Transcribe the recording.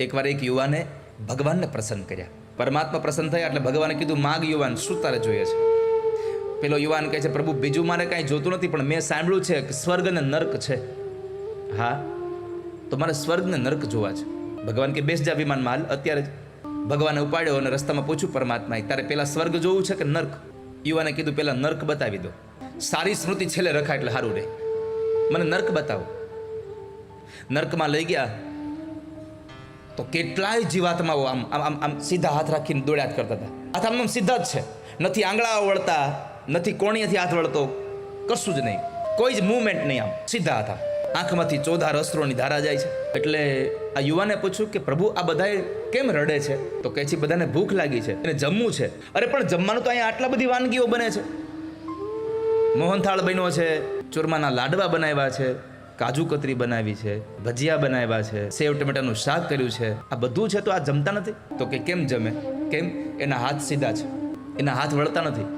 એકવાર એક યુવાને ભગવાનને પ્રસન્ન કર્યા. પરમાત્મા પ્રસન્ન થયા એટલે ભગવાને કીધું, માગ યુવાન, શું તારે જોઈએ છે? પેલો યુવાન કહે છે, પ્રભુ, બીજું મારે કાંઈ જોતું નથી, પણ મેં સાંભળ્યું છે કે સ્વર્ગ અને નર્ક છે. હા? તો મારે સ્વર્ગ ને નર્ક જોવા છે. ભગવાન કે, બેસ જા વિમાન માલ અત્યારે જ ભગવાને ઉપાડ્યો અને રસ્તામાં પૂછ્યું પરમાત્માએ, તારે પેલા સ્વર્ગ જોવું છે કે નર્ક? યુવાને કીધું, પેલા નર્ક બતાવી દો. સારી સ્મૃતિ છેલ્લે રખાય એટલે સારું રહે મને નર્ક બતાવો. નર્કમાં લઈ ગયા તો કેટલાય જીવાત્માઓ આમ આમ આમ સીધા હાથ રાખીને દોડ્યા જ કરતા હતા. હાથ આમ આમ સીધા જ છે. નથી આંગળાઓ વળતા નથી કોણીએથી હાથ વળતો, કશું જ નહીં. કોઈ જ મૂવમેન્ટ નહીં આમ. સીધા આમ આંખમાંથી ચોધાર અસ્ત્રોની ધારા જાય છે. એટલે આ યુવાને પૂછ્યું કે, પ્રભુ, આ બધાએ કેમ રડે છે? તો કહે છે, બધાને ભૂખ લાગી છે. અને જમવું છે. અરે, પણ જમવાનું તો અહીંયા આટલા બધી વાનગીઓ બને છે. મોહનથાળ બન્યો છે. ચૂરમાના લાડવા બનાવ્યા છે. કાજુ કતરી બનાવી છે, ભજીયા બનાવ્યા છે, સેવ ટમેટાનું શાક કર્યું છે. આ બધું છે તો આ જમતા નથી? તો કે કેમ જમે? કેમ? એના હાથ સીધા છે. એના હાથ વળતા નથી.